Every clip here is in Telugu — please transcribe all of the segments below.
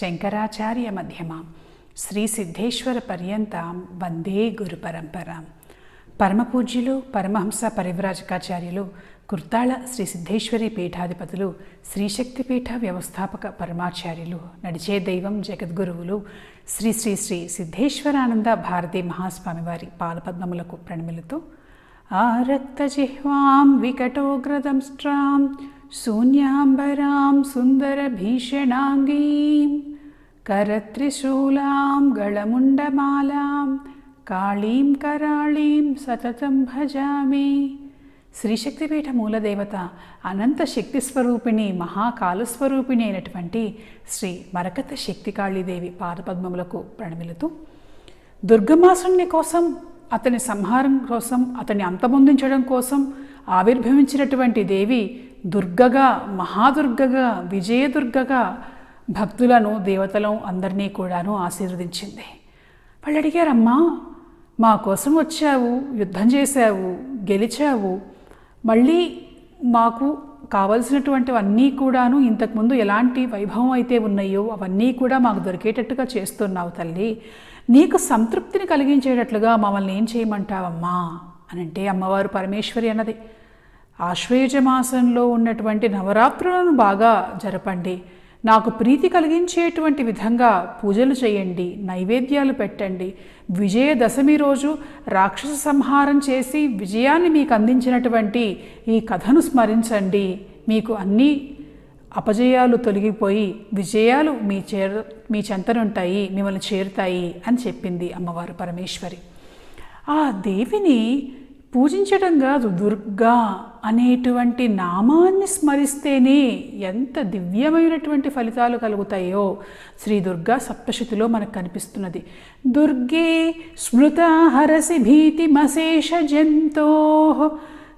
శంకరాచార్య మధ్యమాం శ్రీ సిద్ధేశ్వర పర్యంతం వందే గురు పరంపరాం. పరమపూజ్యులు పరమహంస పరివ్రాజకాచార్యులు కుర్తాళ శ్రీ సిద్ధేశ్వరి పీఠాధిపతులు శ్రీశక్తిపీఠ వ్యవస్థాపక పరమాచార్యులు నడిచే దైవం జగద్గురువులు శ్రీ శ్రీ శ్రీ సిద్ధేశ్వరానంద భారతీ మహాస్వామి వారి పాదపద్మములకు ప్రణమిలుతూ ఆరక్తజిహ్వాం వికటోగ్రదంష్ట్రాం శూన్యాంబరాం సుందర భీషణాంగీం. करत्रिशूलां गळमुण्डमालां కాళీం కరాళీం సతతం భజామి శ్రీశక్తిపీఠ మూలదేవత అనంత శక్తి స్వరూపిణి మహాకాలస్వరూపిణి అయినటువంటి శ్రీ మరకత శక్తికాళీదేవి పాదపద్మములకు ప్రణమిలుతూ దుర్గమాసుని కోసం అతని సంహారం కోసం అతన్ని అంతమొందించడం కోసం ఆవిర్భవించినటువంటి దేవి దుర్గగా మహాదుర్గగా విజయదుర్గగా భక్తులను దేవతలను అందరినీ కూడాను ఆశీర్వదించింది. వాళ్ళు అడిగారమ్మా మా కోసం వచ్చావు యుద్ధం చేశావు గెలిచావు. మళ్ళీ మాకు కావలసినటువంటివన్నీ కూడాను ఇంతకుముందు ఎలాంటి వైభవం అయితే ఉన్నాయో అవన్నీ కూడా మాకు దొరికేటట్టుగా చేస్తున్నావు తల్లి. నీకు సంతృప్తిని కలిగించేటట్లుగా మమ్మల్ని ఏం చేయమంటావమ్మా? అని అంటే అమ్మవారు పరమేశ్వరి అన్నది. ఆశ్వయుజ మాసంలో ఉన్నటువంటి నవరాత్రులను బాగా జరపండి. నాకు ప్రీతి కలిగించేటువంటి విధంగా పూజలు చేయండి నైవేద్యాలు పెట్టండి. విజయదశమి రోజు రాక్షస సంహారం చేసి విజయాన్ని మీకు అందించినటువంటి ఈ కథను స్మరించండి. మీకు అన్ని అపజయాలు తొలగిపోయి విజయాలు మీ చేర మీ చెంతనుంటాయి మిమ్మల్ని చేరుతాయి అని చెప్పింది అమ్మవారు పరమేశ్వరి. ఆ దేవిని పూజించడం కాదు దుర్గా అనేటువంటి నామాన్ని స్మరిస్తేనే ఎంత దివ్యమైనటువంటి ఫలితాలు కలుగుతాయో శ్రీ దుర్గా సప్తశతిలో మనకు కనిపిస్తున్నది. దుర్గే స్మృత హరసి భీతిమశేష జంతో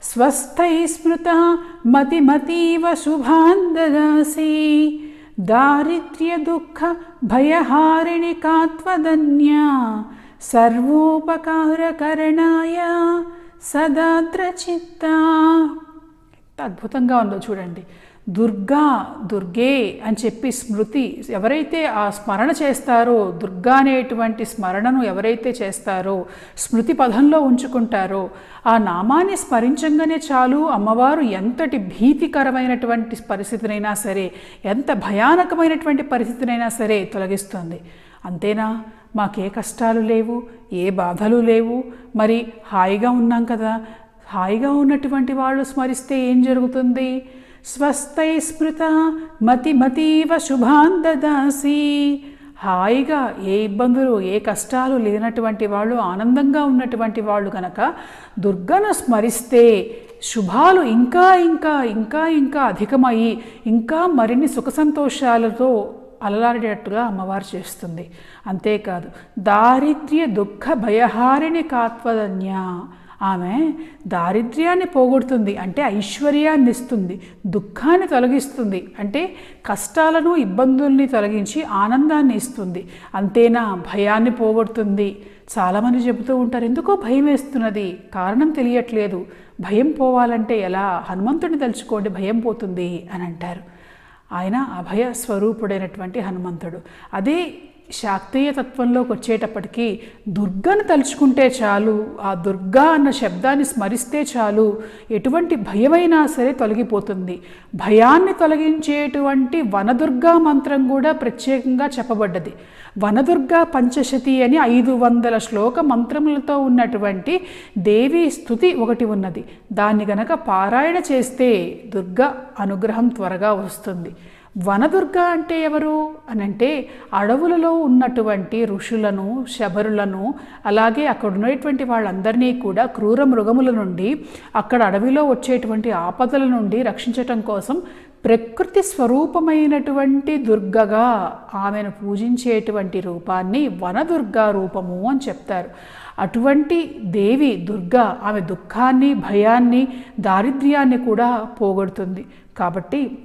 స్వస్థై స్మృత మతిమతీవ శుభాందదాసి దారిద్ర్య దుఃఖ భయహారిణి కాత్వదన్య సర్వోపకారకరణాయ సదాద్రచిత్త. ఎంత అద్భుతంగా ఉందో చూడండి. దుర్గా దుర్గే అని చెప్పి స్మృతి ఎవరైతే ఆ స్మరణ చేస్తారో దుర్గా అనేటువంటి స్మరణను ఎవరైతే చేస్తారో స్మృతి పదంలో ఉంచుకుంటారో ఆ నామాన్ని స్మరించంగానే చాలు. అమ్మవారు ఎంతటి భీతికరమైనటువంటి పరిస్థితినైనా సరే ఎంత భయానకమైనటువంటి పరిస్థితినైనా సరే తొలగిస్తుంది. అంతేనా? మాకే కష్టాలు లేవు ఏ బాధలు లేవు. మరి హాయిగా ఉన్నాం కదా. హాయిగా ఉన్నటువంటి వాళ్ళు స్మరిస్తే ఏం జరుగుతుంది? స్వస్థై స్మృత మతి మతీవ శుభాందదాసి హాయిగా ఏ ఇబ్బందులు ఏ కష్టాలు లేనటువంటి వాళ్ళు ఆనందంగా ఉన్నటువంటి వాళ్ళు కనుక దుర్గను స్మరిస్తే శుభాలు ఇంకా ఇంకా ఇంకా ఇంకా అధికమయ్యి ఇంకా మరిన్ని సుఖ సంతోషాలతో అలలాడేటట్టుగా అమ్మవారు చేస్తుంది. అంతేకాదు దారిద్ర్య దుఃఖ భయహారిణి కాత్వదన్య. ఆమె దారిద్ర్యాన్ని పోగొడుతుంది. అంటే ఐశ్వర్యాన్ని ఇస్తుంది దుఃఖాన్ని తొలగిస్తుంది. అంటే కష్టాలను ఇబ్బందుల్ని తొలగించి ఆనందాన్ని ఇస్తుంది. అంతేనా? భయాన్ని పోగొడుతుంది. చాలామంది చెబుతూ ఉంటారు ఎందుకో భయం వేస్తున్నది? కారణం తెలియట్లేదు. భయం పోవాలంటే ఎలా? హనుమంతుడిని తలుచుకోండి భయం పోతుంది అని అంటారు. ఆయన అభయ స్వరూపుడైనటువంటి హనుమంతుడు. అది శాక్తీయ తత్వంలోకి వచ్చేటప్పటికీ దుర్గను తలుచుకుంటే చాలు ఆ దుర్గా అన్న శబ్దాన్ని స్మరిస్తే చాలు ఎటువంటి భయమైనా సరే తొలగిపోతుంది. భయాన్ని తొలగించేటువంటి వనదుర్గా మంత్రం కూడా ప్రత్యేకంగా చెప్పబడ్డది. వనదుర్గా పంచశతి అని ఐదు వందల శ్లోక మంత్రములతో ఉన్నటువంటి దేవి స్థుతి ఒకటి ఉన్నది. దాన్ని గనక పారాయణ చేస్తే దుర్గ అనుగ్రహం త్వరగా వస్తుంది. వనదుర్గ అంటే ఎవరు? అని అంటే అడవులలో ఉన్నటువంటి ఋషులను శబరులను అలాగే అక్కడ ఉన్నటువంటి వాళ్ళందరినీ కూడా క్రూర మృగముల నుండి అక్కడ అడవిలో వచ్చేటువంటి ఆపదల నుండి రక్షించటం కోసం ప్రకృతి స్వరూపమైనటువంటి దుర్గగా ఆమెను పూజించేటువంటి రూపాన్ని వనదుర్గా రూపము అని చెప్తారు. అటువంటి దేవి దుర్గ ఆమె దుఃఖాన్ని భయాన్ని దారిద్ర్యాన్ని కూడా పోగొడుతుంది. కాబట్టి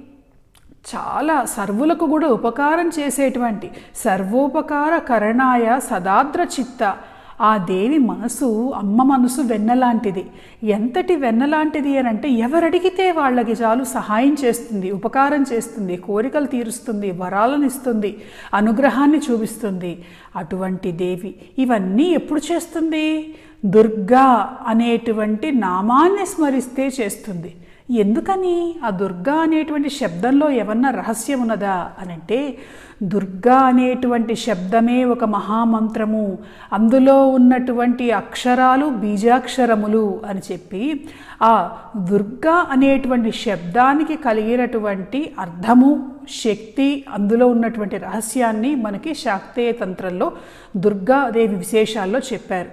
చాలా సర్వులకు కూడా ఉపకారం చేసేటువంటి సర్వోపకార కరణాయ సదాద్ర చిత్త. ఆ దేవి మనసు అమ్మ మనసు వెన్నలాంటిది ఎంతటి వెన్నలాంటిది అని అంటే ఎవరడిగితే వాళ్ళకి చాలు సహాయం చేస్తుంది ఉపకారం చేస్తుంది కోరికలు తీరుస్తుంది వరాలను ఇస్తుంది అనుగ్రహాన్ని చూపిస్తుంది. అటువంటి దేవి ఇవన్నీ ఎప్పుడు చేస్తుంది? దుర్గా అనేటువంటి నామాన్ని స్మరిస్తే చేస్తుంది. ఎందుకని? ఆ దుర్గా అనేటువంటి శబ్దంలో ఏమన్నా రహస్యం ఉన్నదా? అని అంటే దుర్గా అనేటువంటి శబ్దమే ఒక మహామంత్రము. అందులో ఉన్నటువంటి అక్షరాలు బీజాక్షరములు అని చెప్పి ఆ దుర్గా అనేటువంటి శబ్దానికి కలిగినటువంటి అర్థము శక్తి అందులో ఉన్నటువంటి రహస్యాన్ని మనకి శాక్తేయ తంత్రంలో దుర్గాదేవి విశేషాల్లో చెప్పారు.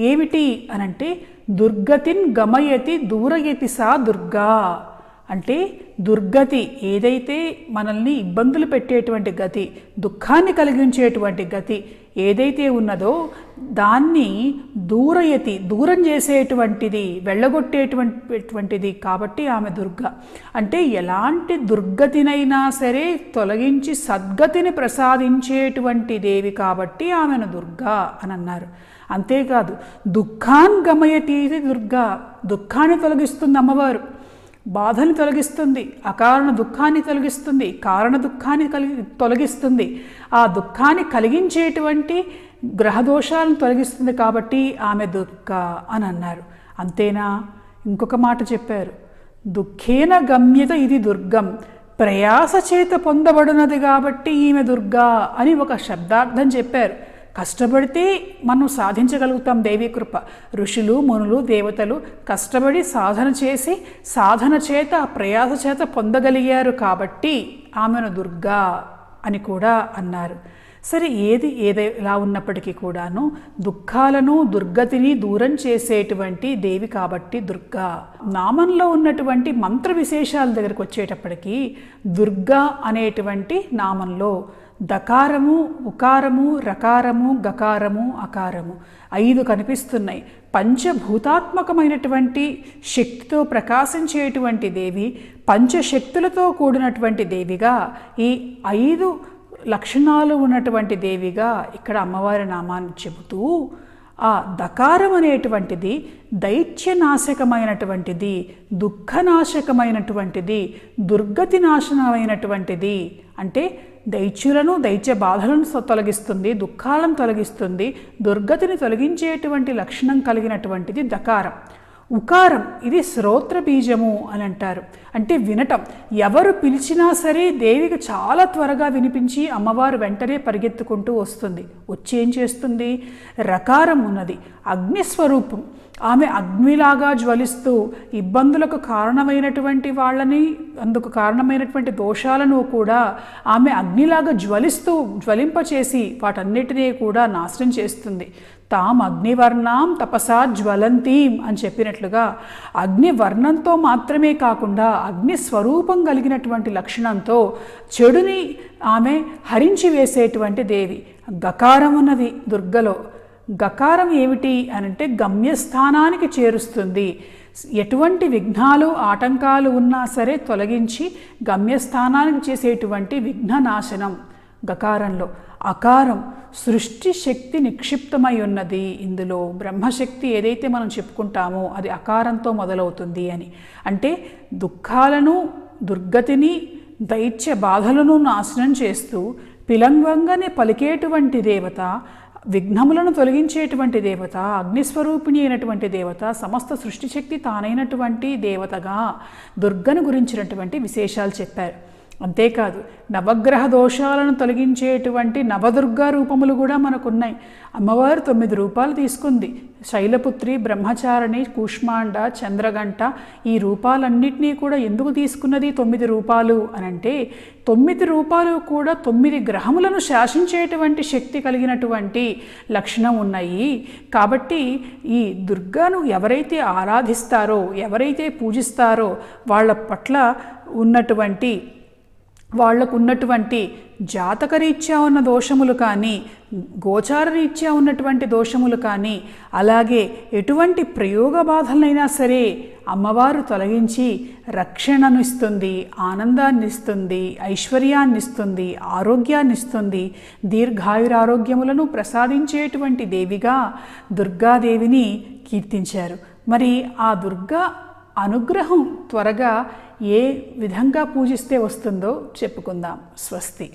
ఏమిటి? అనంటే దుర్గతిన్ గమయతి దూరయతి సా దుర్గా. అంటే దుర్గతి ఏదైతే మనల్ని ఇబ్బందులు పెట్టేటువంటి గతి దుఃఖాన్ని కలిగించేటువంటి గతి ఏదైతే ఉన్నదో దాన్ని దూరయతి దూరం చేసేటువంటిది వెళ్ళగొట్టేటువంటిది కాబట్టి ఆమె దుర్గ. అంటే ఎలాంటి దుర్గతినైనా సరే తొలగించి సద్గతిని ప్రసాదించేటువంటి దేవి కాబట్టి ఆమెను దుర్గా అని అన్నారు అంతేకాదు దుఃఖాన్ గమయతీది దుర్గా. దుఃఖాన్ని తొలగిస్తుంది అమ్మవారు. బాధని తొలగిస్తుంది అకారణ దుఃఖాన్ని తొలగిస్తుంది కారణ దుఃఖాన్ని కలిగి తొలగిస్తుంది. ఆ దుఃఖాన్ని కలిగించేటువంటి గ్రహదోషాలను తొలగిస్తుంది కాబట్టి ఆమె దుఃఖ అని అన్నారు. అంతేనా? ఇంకొక మాట చెప్పారు. దుఃఖేన గమ్యత ఇది దుర్గం. ప్రయాస చేత పొందబడినది కాబట్టి ఈమె దుర్గా అని ఒక శబ్దార్థం చెప్పారు. కష్టపడితే మనం సాధించగలుగుతాం దేవీ కృప. ఋషులు మునులు దేవతలు కష్టపడి సాధన చేసి సాధన చేత ప్రయాస చేత పొందగలిగారు కాబట్టి ఆమెను దుర్గా అని కూడా అన్నారు. సరే ఏది ఏదైలా ఉన్నప్పటికీ కూడాను దుఃఖాలను దుర్గతిని దూరం చేసేటువంటి దేవి కాబట్టి దుర్గా. నామంలో ఉన్నటువంటి మంత్ర విశేషాల దగ్గరకు వచ్చేటప్పటికీ దుర్గా అనేటువంటి నామంలో దకారము ఉకారము రకారము గకారము అకారము ఐదు కనిపిస్తున్నాయి. పంచభూతాత్మకమైనటువంటి శక్తితో ప్రకాశించేటువంటి దేవి పంచశక్తులతో కూడినటువంటి దేవిగా ఈ ఐదు లక్షణాలు ఉన్నటువంటి దేవిగా ఇక్కడ అమ్మవారి నామాన్ని చెబుతూ ఆ దకారం అనేటువంటిది దైత్యనాశకమైనటువంటిది దుఃఖనాశకమైనటువంటిది దుర్గతి నాశనమైనటువంటిది అంటే దైత్యులను దైత్య బాధలను తొలగిస్తుంది దుఃఖాలను తొలగిస్తుంది దుర్గతిని తొలగించేటువంటి లక్షణం కలిగినటువంటిది దకారం. ఉకారం ఇది శ్రోత్ర బీజము అని అంటారు. అంటే వినటం. ఎవరు పిలిచినా సరే దేవికి చాలా త్వరగా వినిపించి అమ్మవారు వెంటనే పరిగెత్తుకుంటూ వస్తుంది. వచ్చి ఏం చేస్తుంది? రకారం ఉన్నది. అగ్నిస్వరూపం. ఆమె అగ్నిలాగా జ్వలిస్తూ ఇబ్బందులకు కారణమైనటువంటి వాళ్ళని అందుకు కారణమైనటువంటి దోషాలను కూడా ఆమె అగ్నిలాగా జ్వలిస్తూ జ్వలింపచేసి వాటన్నిటినీ కూడా నాశనం చేస్తుంది. తాం అగ్నివర్ణాం తపసా జ్వలంతీం అని చెప్పినట్లుగా అగ్నివర్ణంతో మాత్రమే కాకుండా అగ్ని స్వరూపం కలిగినటువంటి లక్షణంతో చెడుని ఆమె హరించి వేసేటువంటి దేవి. గకారం ఉన్నది దుర్గలో. గకారం ఏమిటి అని అంటే గమ్యస్థానానికి చేరుస్తుంది. ఎటువంటి విఘ్నాలు ఆటంకాలు ఉన్నా సరే తొలగించి గమ్యస్థానానికి చేసేటువంటి విఘ్ననాశనం గకారంలో. అకారం సృష్టి శక్తి నిక్షిప్తమై ఉన్నది. ఇందులో బ్రహ్మశక్తి ఏదైతే మనం చెప్పుకుంటామో అది అకారంతో మొదలవుతుంది అని. అంటే దుఃఖాలను దుర్గతిని దైత్య బాధలను నాశనం చేస్తూ పిలంగంగానే పలికేటువంటి దేవత విఘ్నములను తొలగించేటువంటి దేవత అగ్నిస్వరూపిణి అయినటువంటి దేవత సమస్త సృష్టి శక్తి తానైనటువంటి దేవతగా దుర్గను గురించినటువంటి విశేషాలు చెప్పారు. అంతేకాదు నవగ్రహ దోషాలను తొలగించేటువంటి నవదుర్గా రూపములు కూడా మనకున్నాయి. అమ్మవారు తొమ్మిది రూపాలు తీసుకుంది. శైలపుత్రి బ్రహ్మచారిణి కూష్మాండ చంద్రగంట ఈ రూపాలన్నింటినీ కూడా ఎందుకు తీసుకున్నది తొమ్మిది రూపాలు అని అంటే తొమ్మిది రూపాలు కూడా తొమ్మిది గ్రహములను శాసించేటువంటి శక్తి కలిగినటువంటి లక్షణం ఉన్నాయి. కాబట్టి ఈ దుర్గాను ఎవరైతే ఆరాధిస్తారో ఎవరైతే పూజిస్తారో వాళ్ళ పట్ల ఉన్నటువంటి వాళ్ళకు ఉన్నటువంటి జాతకరీత్యా ఉన్న దోషములు కానీ గోచార రీత్యా ఉన్నటువంటి దోషములు కానీ అలాగే ఎటువంటి ప్రయోగ బాధలైనా సరే అమ్మవారు తొలగించి రక్షణను ఇస్తుంది ఆనందాన్ని ఇస్తుంది ఐశ్వర్యాన్ని ఇస్తుంది ఆరోగ్యాన్ని ఇస్తుంది దీర్ఘాయురారోగ్యములను ప్రసాదించేటువంటి దేవిగా దుర్గాదేవిని కీర్తించారు. మరి ఆ దుర్గా అనుగ్రహం త్వరగా ఏ విధంగా పూజిస్తే వస్తుందో చెప్పుకుందాం. స్వస్తి.